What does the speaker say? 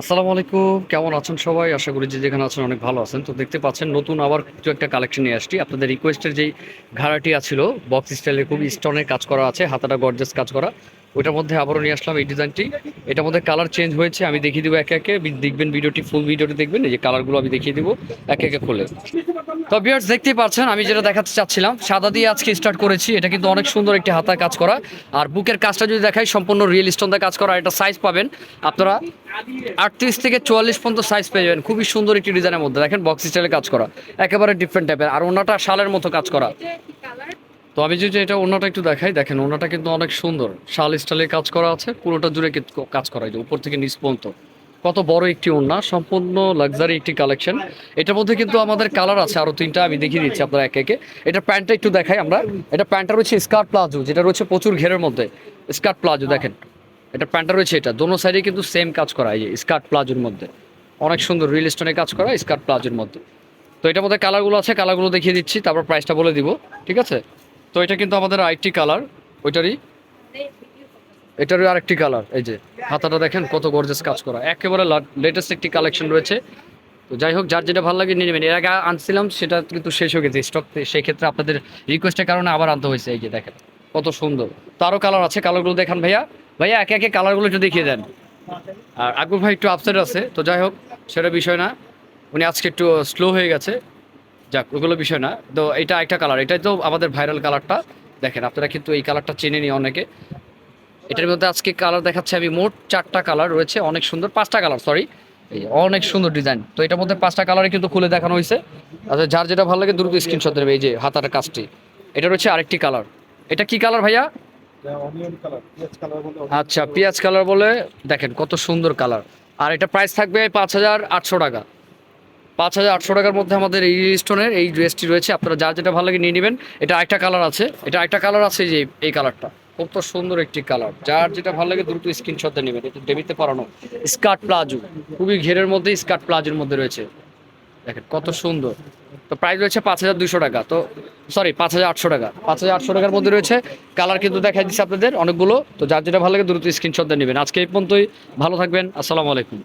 আসসালামু আলাইকুম, কেমন আছেন সবাই? আশা করি যে যেখানে আছেন অনেক ভালো আছেন। তো দেখতে পাচ্ছেন নতুন আবার কিছু একটা কালেকশন নিয়ে আসছি। আপনাদের রিকোয়েস্টের যেই ঘাড়াটি আছিল বক্স স্টাইলে খুব স্টোনের কাজ করা আছে, হাতাটা গর্জেস কাজ করা। ওইটার মধ্যে আবারও নিয়ে আসলাম এই ডিজাইনটি এটার মধ্যে কালার চেঞ্জ হয়েছে, আমি দেখিয়ে দেবো একে একে। দেখবেন ভিডিওটি ফুল ভিডিওটি দেখবেন, এই যে কালারগুলো আমি দেখিয়ে দেবো, একে একে খুলে। তো বিয়ার্স দেখতেই পাচ্ছেন, আমি যেটা দেখাতে চাচ্ছিলাম, সাদা দিয়ে আজকে স্টার্ট করেছি। এটা কিন্তু অনেক সুন্দর একটি হাতায় কাজ করা। আর বুকের কাজটা যদি দেখাই, সম্পূর্ণ রিয়েল স্টোন দিয়ে কাজ করা। এটা সাইজ পাবেন আপনারা আটত্রিশ থেকে চুয়াল্লিশ পর্যন্ত সাইজ পেয়ে যাবেন। খুবই সুন্দর একটি ডিজাইনের মধ্যে। দেখেন বক্স স্টাইলে কাজ করা। একেবারে ডিফারেন্ট টাইপের আর ওনাটা শালের মতো কাজ করা। তো আমি যদি এটা ওনাটা একটু দেখাই, দেখেন ওনাটা কিন্তু অনেক সুন্দর। শাল স্টাইলে কাজ করা আছে। পুরোটা জুড়ে কাজ করা। যে উপর থেকে নিচ পর্যন্ত। কত বড় একটি ওড়না, সম্পূর্ণ লাক্সারি একটি কালেকশন এটার মধ্যে কিন্তু আমাদের কালার আছে, আরও তিনটা আমি দেখিয়ে দিচ্ছি আপনারা একে একে। এটা প্যান্টটা একটু দেখাই আমরা। এটা প্যান্টটা রয়েছে স্কার্ট প্লাজো, যেটা রয়েছে প্রচুর ঘেরের মধ্যে। স্কার্ট প্লাজো দেখেন, এটা প্যান্টটা রয়েছে এটা। দোনো সাইডে কিন্তু সেম কাজ করা, এই যে স্কার্ট প্লাজোর মধ্যে। অনেক সুন্দর রিল স্টোনে কাজ করা স্কার্ট প্লাজোর মধ্যে। তো এটার মধ্যে কালারগুলো আছে কালারগুলো দেখিয়ে দিচ্ছি, তারপর প্রাইসটা বলে দিব, ঠিক আছে? তো এটা কিন্তু আমাদের আরেকটি কালার ওইটারই। এটারই আরেকটি কালার এই যে হাতাটা দেখেন কত গর্জেস কাজ করা। একেবারে লেটেস্ট একটি কালেকশন রয়েছে। তো যাই হোক, যার যেটা ভালো লাগে নিয়ে নেবেন। এর আগে আনছিলাম, সেটা কিন্তু শেষ হয়ে গেছে স্টক সেই ক্ষেত্রে আপনাদের রিকোয়েস্টের কারণে আবার আনতে হয়েছে, এই যে দেখেন, কত সুন্দর। তারও কালার আছে কালারগুলো দেখান ভাইয়া। ভাইয়া, একে একে কালারগুলো একটু দেখিয়ে দেন। আর আকবর ভাই একটু আপসেট আছে, তো যাই হোক, সেটা বিষয় না। উনি আজকে একটু স্লো হয়ে গেছে। যাক, ওগুলো বিষয় না। তো এটা একটা কালার এটাই তো আমাদের ভাইরাল কালারটা দেখেন, আপনারা কিন্তু এই কালারটা চেনে নি অনেকে। এটার মধ্যে আজকে কালার দেখাচ্ছে আমি মোট চারটা কালার রয়েছে, অনেক সুন্দর, পাঁচটা কালার সরি এই অনেক সুন্দর ডিজাইন তো এটার মধ্যে পাঁচটা কালারে কিন্তু খুলে দেখানো হয়েছে। আচ্ছা যার যেটা ভালো লাগে দ্রুত স্ক্রিনশট দেবে এই যে হাতার কাজটি। এটা রয়েছে আরেকটি কালার এটা কি কালার ভাইয়া? আচ্ছা পেঁয়াজ কালার বলে, দেখেন কত সুন্দর কালার আর এটা প্রাইস থাকবে পাঁচ হাজার আটশো টাকা। পাঁচ হাজার আটশো টাকার মধ্যে আমাদের এই স্টোনের এই ড্রেসটি রয়েছে। আপনারা যার যেটা ভালো লাগে নিয়ে নেবেন। এটা একটা কালার আছে। এটা একটা কালার আছে যে এই কালারটা কত সুন্দর একটি কালার। যার যেটা ভালো লাগে দ্রুত স্ক্রিনশটে নেবেন। এটা ডেবিতে পারানো স্কার্ট প্লাজো। খুবই ঘেরের মধ্যে স্কার্ট প্লাজোর মধ্যে রয়েছে। দেখেন কত সুন্দর। তো প্রাইস রয়েছে পাঁচ হাজার দুশো টাকা। তো সরি পাঁচ হাজার আটশো টাকা। পাঁচ হাজার আটশো টাকার মধ্যে রয়েছে। কালার কিন্তু দেখা দিচ্ছে আপনাদের অনেকগুলো। তো যার যেটা ভালো লাগে দ্রুত স্ক্রিনশট নেবেন। আজকে এই পর্যন্তই। ভালো থাকবেন। আসসালামু আলাইকুম।